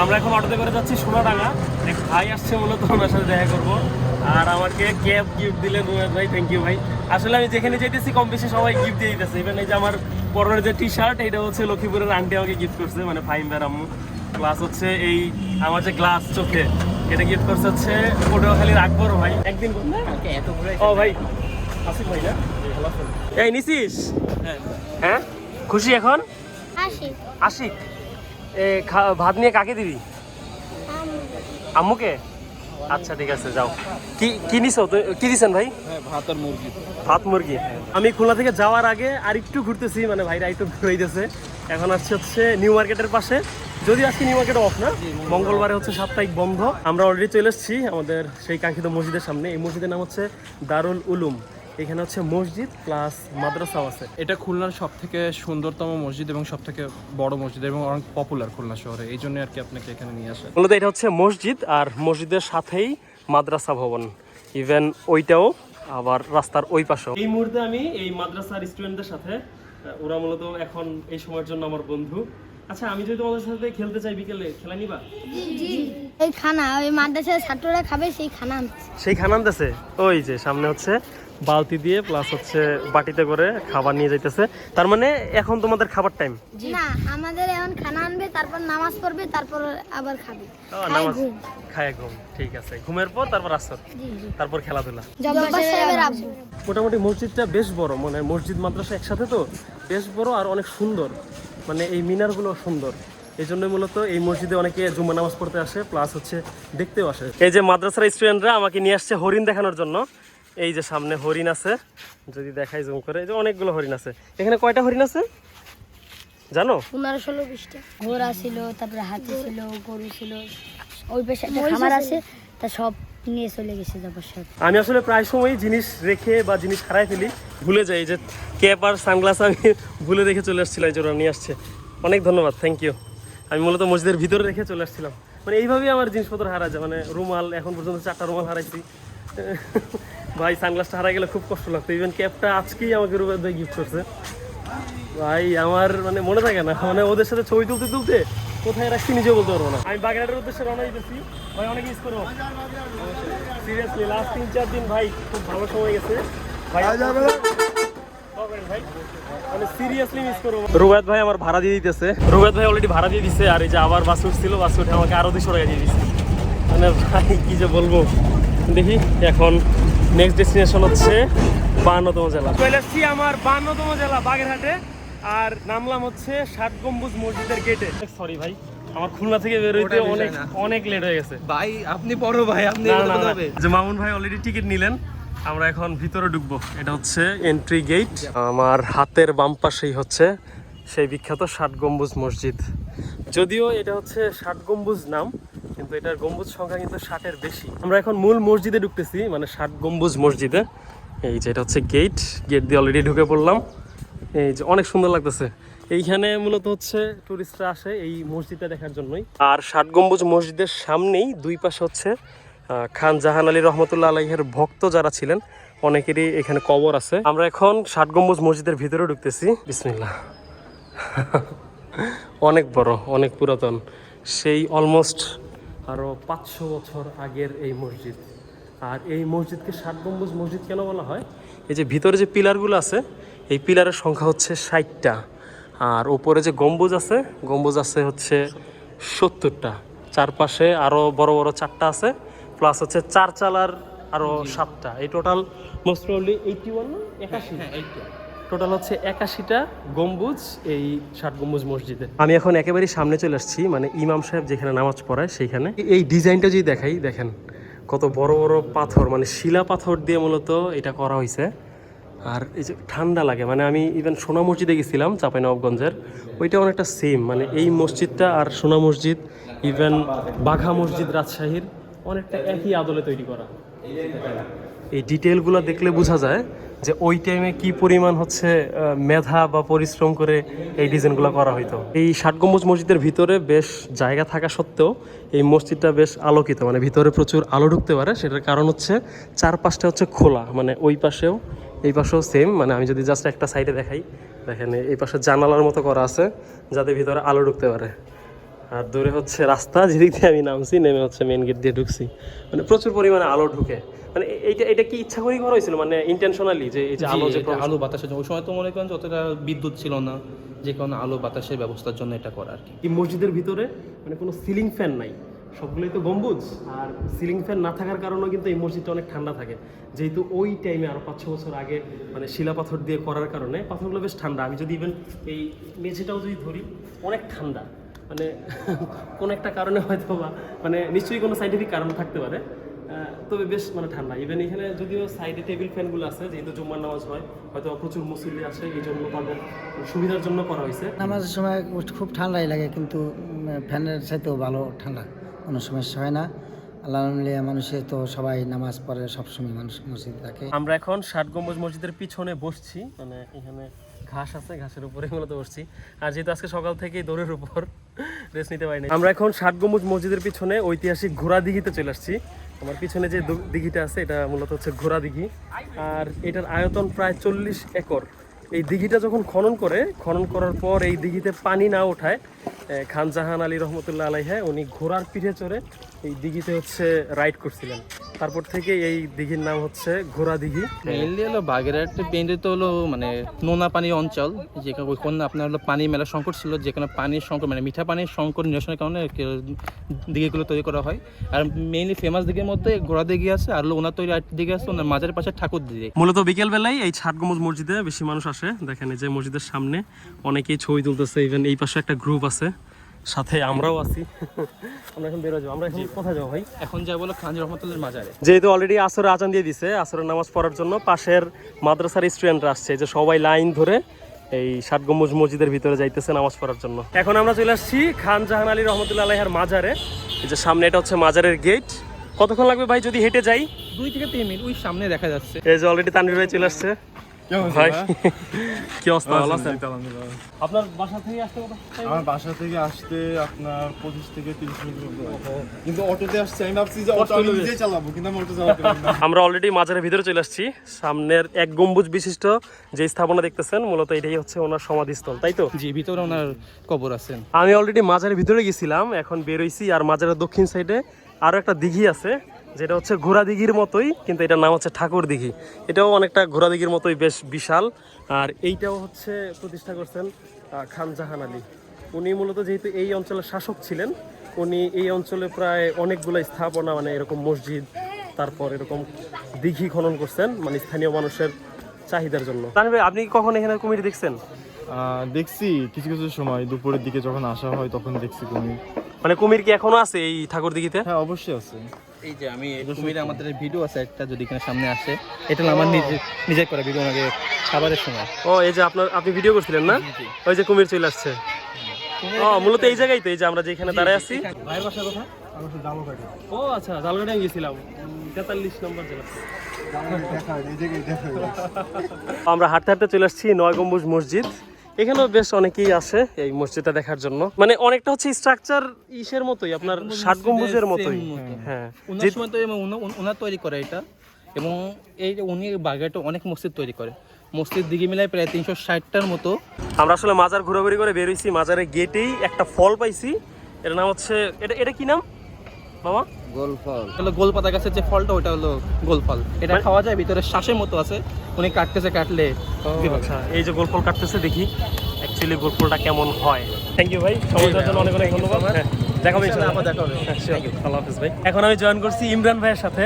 আমরা এখন অটোতে করে যাচ্ছি সোনাডাঙ্গা। এক ভাই আসছে মূলত ওনার সাথে দেখা করব। আর আমাকে ক্যাব গিফট দিলেন রুমেশ ভাই থ্যাংক ইউ ভাই। আসলে আমি যেখানে যেতেছি কম বেশি সবাই গিফট দিয়ে দিতেছে। ইভেন এই যে আমার পরের যে টি শার্ট এটা হচ্ছে লক্ষ্মীপুরের আন্টি আমাকে গিফট করছে মানে ফাইম বের আম্মু। প্লাস হচ্ছে এই আমার যে গ্লাস চোখে এটা গিফট করছে হচ্ছে পটুয়াখালীর আকবর ভাই। একদিন ও ভাই আসিফ ভাই না? এই নিছিস হ্যাঁ। খুশি এখন? আশিক খা- ভাত নিয়ে কাকে দিবি? আম্মুকে। আচ্ছা ঠিক আছে যাও। কি কি নিছো? কি দিছেন ভাই? হ্যাঁ ভাত আর মুরগি। ভাত মুরগি। আমি খুলনা থেকে যাওয়ার আগে আর একটু ঘুরতেছি মানে ভাইরা একটু ঘুরাইতেছে। এখন আসছে হচ্ছে নিউ মার্কেটের পাশে। যদি আজকে নিউ মার্কেট অফ না মঙ্গলবারে হচ্ছে সাপ্তাহিক বন্ধ। আমরা অলরেডি চলে এসেছি আমাদের সেই কাঙ্ক্ষিত মসজিদের সামনে। এই মসজিদের নাম হচ্ছে দারুল উলুম। এখানে হচ্ছে মসজিদ প্লাস মাদ্রাসাও আছে। এটা খুলনার সব থেকে সুন্দরতম মসজিদ এবং সব থেকে বড় মসজিদ এবং অনেক পপুলার খুলনা শহরে। এই জন্য আর কি আপনাকে এখানে নিয়ে আসা। মূলত এটা হচ্ছে মসজিদ আর মসজিদের সাথেই মাদ্রাসা ভবন। ইভেন ওইটাও আবার রাস্তার ওই পাশেও। এই মুহূর্তে আমি এই মাদ্রাসার স্টুডেন্টদের সাথে ওরা মূলত এখন এই সময়ের জন্য আমার বন্ধু। আচ্ছা আমি যদি তোমাদের সাথে খেলতে চাই বিকেলে খেলা নিবা? এই খানা ওই মাদ্রাসার ছাত্ররা খাবে সেই খানা। সেই খানা আনতেছে? ওই যে সামনে হচ্ছে বালতি দিয়ে প্লাস হচ্ছে বাটিতে করে খাবার নিয়ে যাইতেছে। তার মানে এখন তোমাদের খাবার টাইম না আমাদের এখন খানা আনবে তারপর নামাজ পড়বে তারপর আবার খাবে। নামাজ খায় ঘুম। ঠিক আছে। ঘুমের পর তারপর আসর তারপর খেলাধুলা। মোটামুটি মসজিদটা বেশ বড় মানে মসজিদ মাদ্রাসা একসাথে তো বেশ বড় আর অনেক সুন্দর। মানে এই মিনারগুলো সুন্দর। এই জন্য মূলত এই মসজিদে অনেকে জুম্মা নামাজ পড়তে আসে প্লাস হচ্ছে দেখতেও আসে। এই যে মাদ্রাসার স্টুডেন্টরা আমাকে নিয়ে আসছে হরিণ দেখানোর জন্য। এই যে সামনে হরিণ আছে যদি দেখাই জুম করে এই যে অনেকগুলো হরিণ আছে। এখানে কয়টা হরিণ আছে? জানো? পনেরো ষোলো বিশটা। ঘোড়া ছিল তারপরে হাতি ছিল গরু ছিল। ওই পাশে খামার আছে। তা সব নিয়ে চলে গেছে আমি আসলে প্রায় সময় জিনিস রেখে বা জিনিস হারাই ফেলি ভুলে যাই এই যে ক্যাপ আর সানগ্লাস আমি ভুলে রেখে চলে আসছিলাম এই জন্য নিয়ে আসছে। অনেক ধন্যবাদ থ্যাংক ইউ আমি মূলত মসজিদের ভিতরে রেখে চলে আসছিলাম। মানে এইভাবেই আমার জিনিসপত্র হারা যায় মানে রুমাল এখন পর্যন্ত চারটা রুমাল হারাইছি। ভাই সানগ্লাসটা হারাই গেলে খুব কষ্ট লাগতো। ইভেন ক্যাপটা আজকেই আমাকে রুবেদ ভাই গিফট করছে। ভাই আমার মানে মনে থাকে না মানে ওদের সাথে ছবি তুলতে তুলতে কোথায় রাখছি নিজে বলতে পারব না। আমি বাগেরহাটের উদ্দেশ্যে রওনা দিতেছি। ভাই অনেক মিস করব সিরিয়াসলি লাস্ট তিন চার দিন ভাই খুব ভালো সময় গেছে। ভাই দোয়া মানে রুবায়ত ভাই আমার ভাড়া দিয়ে দিতেছে। রুবায়ত ভাই অলরেডি ভাড়া দিয়ে দিছে আর এই যে আবার বাস উঠছিল বাস উঠে আমাকে আরও দুশো টাকা দিয়ে দিচ্ছে মানে ভাই কি যে বলব। দেখি এখন নেক্সট ডেস্টিনেশন হচ্ছে বাহান্নতম জেলা। চলে আসছি আমার বাহান্নতম জেলা বাগেরহাটে। আর নামলাম হচ্ছে ষাট গম্বুজ মসজিদের গেটে সরি ভাই আমার খুলনা থেকে ওটা বিষয় অনেক অনেক লেট হয়ে গেছে। ভাই আপনি বড় ভাই আপনি। যে মামুন ভাই অলরেডি টিকিট নিলেন আমরা এখন ভিতরে ঢুকবো। এটা হচ্ছে এন্ট্রি গেট আমার হাতের বাম পাশেই হচ্ছে সেই বিখ্যাত ষাট গম্বুজ মসজিদ। যদিও এটা হচ্ছে ষাট গম্বুজ নাম কিন্তু এটার গম্বুজ সংখ্যা কিন্তু ষাটের বেশি। আমরা এখন মূল মসজিদে ঢুকতেছি মানে ষাট গম্বুজ মসজিদে। এই যে এটা হচ্ছে গেট গেট দিয়ে অলরেডি ঢুকে পড়লাম। এই যে অনেক সুন্দর লাগতেছে। এইখানে মূলত হচ্ছে টুরিস্টরা আসে এই মসজিদটা দেখার জন্যই। আর ষাট গম্বুজ মসজিদের সামনেই দুই পাশে হচ্ছে খান জাহান আলী রহমতুল্লাহ আলাইহের ভক্ত যারা ছিলেন, অনেকেরই এখানে কবর আছে। আমরা এখন ষাট গম্বুজ মসজিদের ভিতরে ঢুকতেছি। বিসমিল্লাহ। অনেক বড়, অনেক পুরাতন। সেই অলমোস্ট আরও পাঁচশো বছর আগের এই মসজিদ। আর এই মসজিদকে ষাট গম্বুজ মসজিদ কেন বলা হয়? এই যে ভিতরে যে পিলারগুলো আছে এই পিলারের সংখ্যা হচ্ছে ষাটটা। আর উপরে যে গম্বুজ আছে গম্বুজ আছে হচ্ছে সত্তরটা। চারপাশে আরও বড় বড় চারটা আছে প্লাস হচ্ছে চার চালার আরও সাতটা। এই total most probably eighty one একাশি? টোটাল হচ্ছে একাশিটা গম্বুজ এই ষাট গম্বুজ মসজিদে। আমি এখন একেবারেই সামনে চলে আসছি মানে ইমাম সাহেব যেখানে নামাজ পড়ায় সেইখানে। এই ডিজাইনটা যদি দেখাই, দেখেন কত বড় বড় পাথর মানে শিলা পাথর দিয়ে মূলত এটা করা হয়েছে আর এই যে ঠান্ডা লাগে মানে আমি ইভেন সোনা মসজিদে গেছিলাম, চাঁপাইনবাবগঞ্জের, ওইটা অনেকটা সেম মানে এই মসজিদটা আর সোনা মসজিদ ইভেন বাঘা মসজিদ, রাজশাহীর, অনেকটা একই আদলে তৈরি করা। এই ডিটেলগুলো দেখলে বোঝা যায় যে ওই টাইমে কি পরিমাণ হচ্ছে মেধা বা পরিশ্রম করে এই ডিজাইনগুলো করা হইতো? এই ষাট গম্বুজ মসজিদের ভিতরে বেশ জায়গা থাকা সত্ত্বেও এই মসজিদটা বেশ আলোকিত মানে ভিতরে প্রচুর আলো ঢুকতে পারে। সেটার কারণ হচ্ছে চারপাশটা হচ্ছে খোলা মানে ওই পাশেও, এই পাশেও সেম মানে আমি যদি জাস্ট একটা সাইডে দেখাই, দেখেন এই পাশে জানালার মতো করা আছে, যাতে ভিতরে আলো ঢুকতে পারে। আর দূরে হচ্ছে রাস্তা, যেদিক দিয়ে আমি নামছি, নেমে হচ্ছে মেন গেট দিয়ে ঢুকছি। মানে প্রচুর পরিমাণে আলো ঢুকে। মানে এ- এইটা এটা কি ইচ্ছা করেই করা হয়েছিল? মানে ইন্টেনশনালি যে এই যে আলো যে আলো বাতাসের জন্য। ওই সময় তো মনে করেন যে অতটা বিদ্যুৎ ছিল না যে কারণে আলো বাতাসের ব্যবস্থার জন্য এটা করা আর কি। এই মসজিদের ভিতরে মানে কোনো সিলিং ফ্যান নাই। সবগুলোই তো গম্বুজ। আর সিলিং ফ্যান না থাকার কারণেও কিন্তু এই মসজিদটা অনেক ঠান্ডা থাকে। যেহেতু ওই টাইমে আরও পাঁচ ছ বছর আগে মানে শিলা পাথর দিয়ে করার কারণে পাথরগুলো বেশ ঠান্ডা। আমি যদি ইভেন এই মেঝেটাও যদি ধরি অনেক ঠান্ডা। মানে কোনো একটা কারণে হয়তো বা মানে নিশ্চয়ই কোনো সাইন্টিফিক কারণ থাকতে পারে। তবে বেশ মানে ঠান্ডা। ইভেন এখানে যদিও সাইডে টেবিল ফ্যানগুলো আছে যেহেতু জুম্মার নামাজ হয় হয়তো প্রচুর মুসল্লি আসে এই জন্য তাদের সুবিধার জন্য করা হয়েছে। নামাজের সময় খুব ঠান্ডাই লাগে কিন্তু ফ্যানের চাইতেও ভালো ঠান্ডা। কোনো সমস্যা হয় না। আল্লাহ মানুষের তো সবাই নামাজ পড়ে সবসময় মানুষ মসজিদে থাকে। আমরা এখন ষাট গম্বুজ মসজিদের পিছনে বসছি। মানে এখানে ঘাস আছে ঘাসের উপরে মূলত বসছি। আর যেহেতু আজকে সকাল থেকেই দৌড়ের উপর রেস্ট নিতে পারিনি। আমরা এখন ষাট গম্বুজ মসজিদের পিছনে ঐতিহাসিক ঘোড়া দিঘিতে চলে আসছি। আমার পিছনে যে দিঘিটা আছে, এটা মূলত হচ্ছে ঘোড়া দিঘি। আর এটার আয়তন প্রায় চল্লিশ একর। এই দিঘিটা যখন খনন করে, খনন করার পর এই দিঘিতে পানি না ওঠায় খান জাহান আলী রহমতুল্লাহ আলাইহা উনি ঘোড়ার পিঠে চড়ে এই দিঘিতে হচ্ছে রাইড করছিলেন। তারপর থেকে এই দিঘির নাম হচ্ছে ঘোড়া দিঘি। মেইনলি হলো বাগেরহাট পেন্ডে তো হলো মানে নোনা পানি অঞ্চল যেখানে ওইখানে আপনার হলো পানি মেলা সংকট ছিল যেখানে পানির সংকট মানে মিঠা পানির সংকট নিরসনের কারণে দিঘিগুলো তৈরি করা হয়। আর মেইনলি ফেমাস দিঘির মধ্যে ঘোড়া দিঘি আছে আর হলো ওনার তৈরি আরেকটি দিঘি আছে ওনার মাঝের পাশে ঠাকুর দিঘি। মূলত বিকেল বেলায় এই ছাট গম্বুজ মসজিদে বেশি মানুষ আসে। দেখেন এই যে মসজিদের সামনে অনেকেই ছবি তুলতেছে ইভেন এই পাশে একটা গ্রুপ আছে। সাথে আমরাও আছি। আমরা এখন বেরো যাব। আমরা এখন কোথায় যাব ভাই? এখন যা বলো খান রহমতুল্লার মাজারে। যেহেতু অলরেডি আসরের আজান দিয়ে দিছে আসরের নামাজ পড়ার জন্য পাশের মাদ্রাসার স্টুডেন্টরা আসছে যে সবাই লাইন ধরে এই ষাট গম্বুজ মসজিদের ভিতরে যাইতেছে নামাজ পড়ার জন্য। এখন আমরা চলে আসছি খান জাহান আলী রহমতুল্লাহ আলাইহার মাজারে। এই যে সামনে এটা হচ্ছে মাজারের গেট কতক্ষণ লাগবে ভাই যদি হেঁটে যাই? দুই থেকে তিন মিনিট ওই সামনে দেখা যাচ্ছে। এই যে অলরেডি তানভীর ভাই চলে আসছে। কি অবস্থা? ভালো আছেন? আপনার বাসা থেকে আসতে আমার বাসা থেকে আসতে আপনার পঁচিশ থেকে তিরিশ মিনিট কিন্তু অটোতে আসছে আমি ভাবছি যে অটো আমি নিজেই চালাবো কিন্তু আমি অটো চালাতে আমরা অলরেডি মাজারের ভিতরে চলে আসছি। সামনের এক গম্বুজ বিশিষ্ট যে স্থাপনা দেখতেছেন মূলত এটাই হচ্ছে ওনার সমাধিস্থল তাই তো? জি ভিতরে ওনার কবর আছেন আমি অলরেডি মাজারের ভিতরে গেছিলাম এখন বেরোইছি আর মাজারের দক্ষিণ সাইডে আরও একটা দিঘি আছে। যেটা হচ্ছে ঘোড়া দিঘির মতোই কিন্তু এটার নাম হচ্ছে ঠাকুর দিঘি এটাও অনেকটা ঘোড়া দিঘির মতোই বেশ বিশাল। আর এইটাও হচ্ছে প্রতিষ্ঠা করছেন খান জাহান আলী। উনি মূলত যেহেতু এই অঞ্চলের শাসক ছিলেন উনি এই অঞ্চলে প্রায় অনেকগুলো স্থাপনা মানে এরকম মসজিদ তারপর এরকম দিঘি খনন করছেন মানে স্থানীয় মানুষের চাহিদার জন্য। ভাই, আপনি কি কখন এখানে কুমির দেখছেন? দেখছি কিছু কিছু সময় দুপুরের দিকে যখন আসা হয় তখন দেখছি কুমির। মানে কুমির কি এখনও আছে এই ঠাকুর দিঘিতে হ্যাঁ অবশ্যই আছে। এই যে আমি কুমিরে আমাদের ভিডিও আছে একটা যদি এখানে সামনে আসে এটা আমার নিজে করা ভিডিও আমাকে খাবারের সময়। ও এই যে আপনার আপনি ভিডিও করছিলেন না? ওই যে কুমির চলে আসছে। ও মূলত এই জায়গায় তো এই যে আমরা যেখানে দাঁড়ায় আছি। ভাইয়ের বাসা কোথায় ও আচ্ছা গেছিলাম। তেতাল্লিশ নম্বর জেলা। আমরা হাঁটতে হাঁটতে চলে আসছি নয় গম্বুজ মসজিদ। এখানেও বেশ অনেকেই আসে এই মসজিদটা দেখার জন্য। মানে অনেকটা হচ্ছে স্ট্রাকচার ইসের মতোই আপনার ষাট গম্বুজের মতোই। হ্যাঁ। ওনার সময় তো তৈরি করে এটা। এবং এই যে উনি বাগেরহাটে অনেক মসজিদ তৈরি করে। মসজিদ দিকে মিলায় প্রায় তিনশো ষাটটার মতো। আমরা আসলে মাজার ঘোরাঘুরি করে বেরোইছি মাজারের গেটেই একটা ফল পাইছি। এটার নাম হচ্ছে এটা এটা কি নাম? মামা? হলো গোল পাতা গাছের যে ফলটা ওটা হলো গোল ফল। এটা খাওয়া যায় ভিতরে শ্বাসের মতো আছে। উনি কাটতেছে কাটলে আচ্ছা এই যে গোলফল কাটতেছে দেখি অ্যাকচুয়ালি গোলফলটা কেমন হয়। থ্যাংক ইউ ভাই সময় জন্য অনেক অনেক ধন্যবাদ। হ্যাঁ, দেখা হবে ইনশাআল্লাহ। আবার দেখা হবে। হ্যাঁ, আল্লাহ হাফিজ ভাই। এখন আমি জয়েন করছি ইমরান ভাইয়ের সাথে।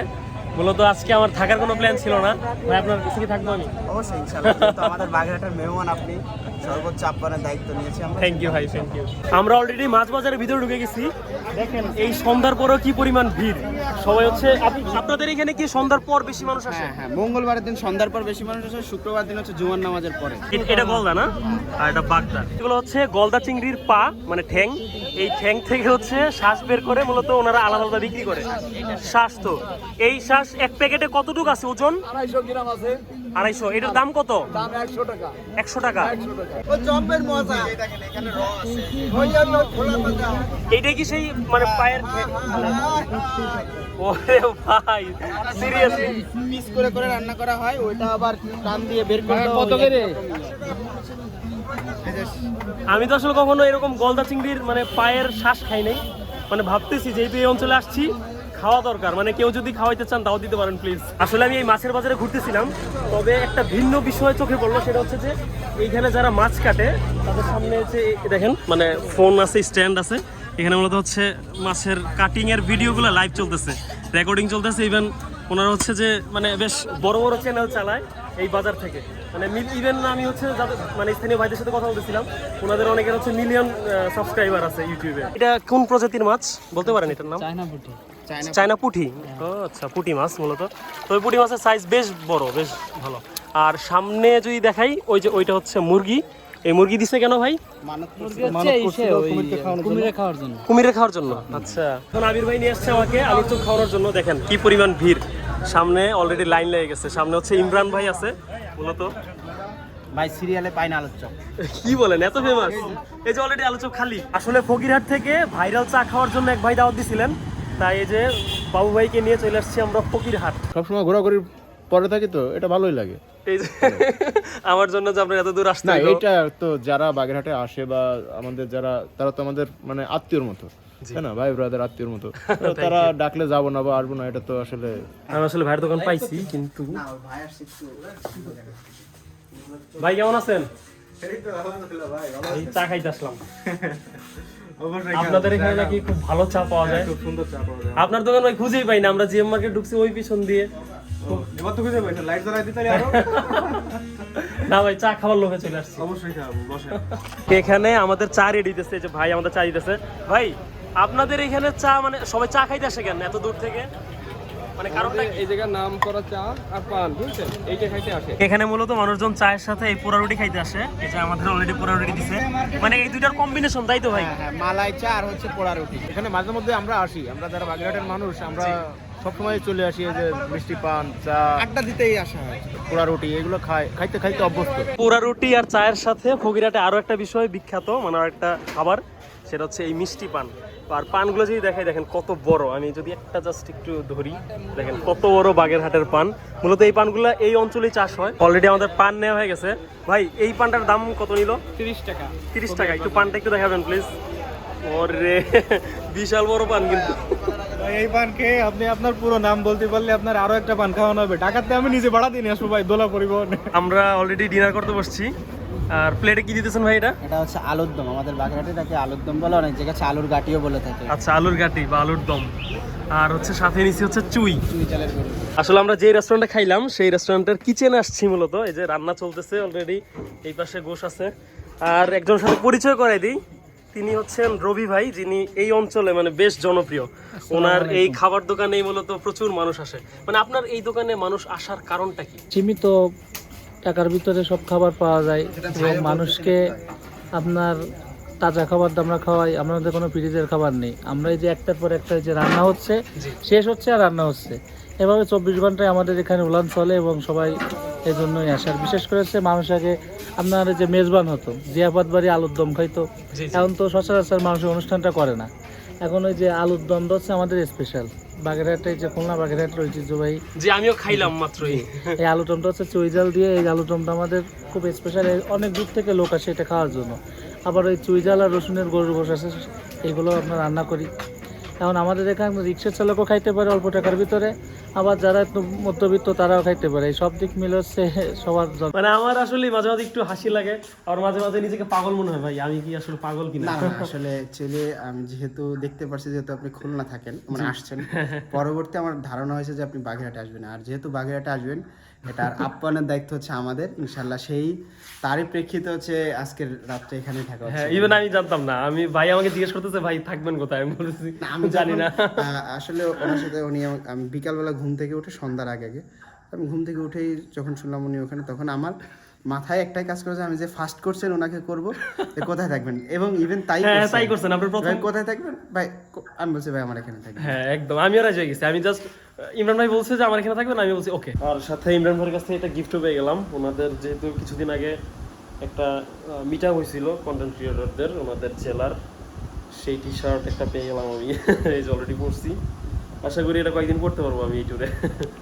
মূলত আজকে আমার থাকার কোনো প্ল্যান ছিল না। ভাই আপনার কাছে কি থাকব আমি? অবশ্যই ইনশাআল্লাহ আমাদের বাগেরহাটের মেহমান আপনি সর্বোচ্চ আপ্যায়নের দায়িত্ব নিয়েছি আমরা। থ্যাংক ইউ ভাই থ্যাংক ইউ আমরা অলরেডি মাছ বাজারের ভিতরে ঢুকে গেছি। দেখেন এই সন্ধ্যার পরেও কি পরিমাণ ভিড়? সবাই হচ্ছে আপনি- আপনাদের এখানে কি সন্ধ্যার পর বেশি মানুষ আসে? হ্যাঁ হ্যাঁ মঙ্গলবারের দিন সন্ধ্যার পর বেশি মানুষ আসে শুক্রবার দিন হচ্ছে জুমার নামাজের পরে। এটা গলদা না? আর এটা বাগদা। এগুলো হচ্ছে গলদা চিংড়ির পা মানে ঠ্যাং। এই ঠ্যাং থেকে হচ্ছে শ্বাস বের করে মূলত ওনারা আলাদা আলাদা বিক্রি করে। শ্বাস তো। এই শ্বাস এক প্যাকেটে কতটুকু আছে ওজন? আড়াইশো গ্রাম আছে। আড়াইশো। এটার দাম কত? দাম একশো টাকা। একশো টাকা। ও জম্পের মজা। ওই জন্য খোলা কথা এইটা কি সেই মানে পায়ের ঠ্যাং? ওরে ভাই সিরিয়াসলি পিস করে করে রান্না করা হয় ওইটা আবার দিয়ে বের করে কত করে? আমি তো আসলে কখনো এরকম গলদা চিংড়ির মানে পায়ের শ্বাস খাই নাই। মানে ভাবতেছি যেহেতু এই অঞ্চলে আসছি খাওয়া দরকার। মানে কেউ যদি খাওয়াইতে চান, তাও দিতে পারেন প্লিজ আসলে আমি এই মাছের বাজারে ঘুরতেছিলাম, তবে একটা ভিন্ন বিষয় চোখে পড়ল, সেটা হচ্ছে যে এইখানে যারা মাছ কাটে, তাদের সামনে হচ্ছে দেখেন মানে ফোন আছে, স্ট্যান্ড আছে। এখানে মূলত হচ্ছে মাছের কাটিং এর ভিডিওগুলো লাইভ চলতেছে রেকর্ডিং চলতেছে ইভেন ওনারা হচ্ছে যে মানে বেশ বড় বড় চ্যানেল চালায় এই বাজার থেকে। মানে ইভেন আমি হচ্ছে মানে স্থানীয় ভাইদের সাথে কথা বলতেছিলাম, ওনাদের অনেকের হচ্ছে মিলিয়ন সাবস্ক্রাইবার আছে ইউটিউবে এটা কোন প্রজাতির মাছ? বলতে পারেন এটার নাম? চায়না পুটি চায়না পুঁটি। ও আচ্ছা পুঁটি মাছ মূলত। তো ওই পুঁটি মাছের সাইজ বেশ বড় বেশ ভালো। আর সামনে যদি দেখাই ওই যে ওইটা হচ্ছে মুরগি। এই মুরগি দিছে কেন ভাই? কুমিরে খাওয়ার জন্য। কুমিরে খাওয়ার জন্য? আচ্ছা। এখন আবির ভাই নিয়ে আসছে আমাকে। আলুর চপ খাওয়ানোর জন্য দেখেন কি পরিমাণ ভিড়। সামনে অলরেডি লাইন লেগে গেছে। সামনে হচ্ছে ইমরান ভাই আছে মূলত। ভাই সিরিয়ালে পাই না আলোচ্য কি বলেন এত ফেমাস এই যে অলরেডি আলোচক খালি। আসলে ফকিরহাট থেকে ভাইরাল চা খাওয়ার জন্য এক ভাই দাওয়াত দিছিলেন। তাই এই যে বাবু ভাইকে নিয়ে চলে আসছি আমরা ফকিরহাট। সবসময় ঘোরাঘুরির পরে থাকি তো এটা ভালোই লাগে। এই যে আমার জন্য যে আপনার এত দূর আসতে না। এটা তো যারা বাগেরহাটে আসে বা আমাদের যারা তারা তো আমাদের মানে আত্মীয়র মতো। তাই না? ভাই ব্রাদার আত্মীয়র মতো। তারা ডাকলে যাব না বা আসব না এটা তো আসলে আমি আসলে ভাইয়ের দোকান পাইছি কিন্তু ভাই কেমন আছেন? এই চা খাইতে আসলাম। আপনাদের এখানে নাকি খুব ভালো চা পাওয়া যায়। খুব সুন্দর চা পাওয়া যায়। আপনার দোকান ভাই খুঁজেই পাই না আমরা জিএম মার্কেট ঢুকছি ওই পিছন দিয়ে। এবার তো খুঁজে লাইট জ্বালাই দিতে আরও? না ভাই চা খাওয়ার লোভে চলে আসছি। অবশ্যই খাব বসে এখানে আমাদের চা রেডি দিতেছে যে ভাই আমাদের চা দিতেছে। ভাই আপনাদের এখানে চা মানে সবাই চা খাইতে আসে কেন? এত দূর থেকে? মানে কারণটা এই জায়গার নাম করা চা আর পান বুঝছেন? এইটা খাইতে আসে। এখানে মূলত মানুষজন চায়ের সাথে এই পোড়া রুটি খাইতে আসে। এই যে আমাদের অলরেডি পোড়া রুটি দিছে। মানে এই দুইটার কম্বিনেশন তাই তো ভাই? হ্যাঁ মালাই চা আর হচ্ছে পোড়া রুটি। এখানে মাঝে মধ্যে আমরা আসি। আমরা যারা বাগেরহাটের মানুষ আমরা সবসময় চলে আসি এই যে মিষ্টি পান চা আড্ডা দিতেই আসা হয়। পোড়া রুটি এগুলো খাই খাইতে খাইতে অভ্যস্ত। পোড়া রুটি আর চায়ের সাথে ফকিরাটে আরও একটা বিষয় বিখ্যাত মানে একটা খাবার সেটা হচ্ছে এই মিষ্টি পান। আর পানগুলো যদি দেখাই দেখেন কত বড়। আমি যদি একটা জাস্ট একটু ধরি দেখেন কত বড় বাগেরহাটের পান। মূলত এই পানগুলো এই অঞ্চলেই চাষ হয়। অলরেডি আমাদের পান নেওয়া হয়ে গেছে। ভাই এই পানটার দাম কত নিল? তিরিশ টাকা। তিরিশ টাকা। একটু পানটা একটু দেখাবেন প্লিজ ওরে বিশাল বড় পান কিন্তু। এই পান খেয়ে আপনি আপনার পুরো নাম বলতে পারলে আপনার আরও একটা পান খাওয়ানো হবে। ঢাকাতে আমি নিজে ভাড়া দিয়ে নিয়ে আসব ভাই দোলা পরিবহন। আমরা অলরেডি ডিনার করতে বসছি। আর প্লেটে কি দিতেছেন ভাই এটা? এটা হচ্ছে আলুর দম। আমাদের বাগেরহাটে তাকে আলুর দম বলে অনেক জায়গায় আলুর গাটিও বলে থাকে। আচ্ছা আলুর গাটি বা আলুর দম। আর হচ্ছে সাথে নিচে হচ্ছে চুই। চুই চালের গরু আসলে আমরা যে রেস্টুরেন্টে খাইলাম সেই রেস্টুরেন্টের কিচেনে আসছি মূলত। এই যে রান্না চলতেছে অলরেডি এই পাশে গোশ আছে। আর একজনের সাথে পরিচয় করাই দিই। তিনি হচ্ছেন রবি ভাই যিনি এই অঞ্চলে মানে বেশ জনপ্রিয়। ওনার এই খাবার দোকানে মূলত প্রচুর মানুষ আসে। মানে আপনার এই দোকানে মানুষ আসার কারণটা কি? সীমিত টাকার ভিতরে সব খাবার পাওয়া যায়। এবং মানুষকে আপনার তাজা খাবার আমরা খাওয়াই আমাদের কোনো ফ্রিজের খাবার নেই। আমরা এই যে একটার পর একটা যে রান্না হচ্ছে শেষ হচ্ছে আর রান্না হচ্ছে। এভাবে চব্বিশ ঘন্টায় আমাদের এখানে উলান চলে এবং সবাই এই জন্যই আসার বিশেষ করে হচ্ছে মানুষ আগে আপনার এই যে মেজবান হতো জিয়াপাত বাড়ি আলুর দম খাইতো। এখন তো সচরাচর মানুষের অনুষ্ঠানটা করে না। এখন ওই যে আলুর দমটা হচ্ছে আমাদের স্পেশাল বাগেরহাটে যে খুলনা বাগেরহাটের রয়েছে যে আমিও খাইলাম মাত্রই। এই আলুদমটা হচ্ছে চুইজাল দিয়ে এই আলুদমটা আমাদের খুব স্পেশাল অনেক দূর থেকে লোক আসে এটা খাওয়ার জন্য। আবার ওই চুইজাল আর রসুনের গরুর গোশ আছে এগুলো আমরা রান্না করি। এখন আমাদের এখানে রিক্সা চালকও খাইতে পারে অল্প টাকার ভিতরে আবার যারা একটু মধ্যবিত্ত তারাও খাইতে পারে। সব দিক মিলে হচ্ছে সবার জন- মানে আমার আসলে মাঝে মাঝে একটু হাসি লাগে আর মাঝে মাঝে নিজেকে পাগল মনে হয় ভাই আমি কি আসলে পাগল কিনা? আসলে ছেলে আমি যেহেতু দেখতে পারছি যেহেতু আপনি খুলনা থাকেন মানে আসছেন পরবর্তী আমার ধারণা হয়েছে যে আপনি বাগেরহাটে আসবেন আর যেহেতু বাগেরহাটে আসবেন এটার আপ্যায়নের দায়িত্ব হচ্ছে আমাদের ইনশাল্লাহ সেই তারই প্রেক্ষিতে হচ্ছে আজকের রাত্রে এখানে থাকা হচ্ছে। হ্যাঁ ইভেন আমি জানতাম না। আমি ভাই আমাকে জিজ্ঞেস করতেছে ভাই থাকবেন কোথায়? আমি বলেছি আমি জানি না। আসলে ওনার সাথে উনি আমি বিকালবেলা ঘুম থেকে উঠে সন্ধ্যার আগে আগে আমি ঘুম থেকে উঠেই যখন শুনলাম উনি ওখানে তখন আমার মাথায় একটাই কাজ করেছে আমি যে ফার্স্ট করছেন ওনাকে করব কোথায় থাকবেন? এবং ইভেন তাই হ্যাঁ তাই করছেন আপনার প্রথম কোথায় থাকবেন? ভাই আমি বলছি ভাই আমার এখানে থাকবেন। হ্যাঁ একদম আমিও রাজি হয়ে গেছি। আমি জাস্ট ইমরান ভাই বলছে যে আমার এখানে থাকবেন, আমি বলছি ওকে আর সাথে ইমরান ভাইয়ের কাছ থেকে একটা গিফটও পেয়ে গেলাম। ওনাদের যেহেতু কিছুদিন আগে একটা মিটা হয়েছিল কন্টেন্ট ক্রিয়েটরদের ওনাদের জেলার। সেই টি শার্ট একটা পেয়ে গেলাম আমি। এই যে অলরেডি পরছি আশা করি এটা কয়েকদিন পড়তে পারব আমি এই ট্যুরে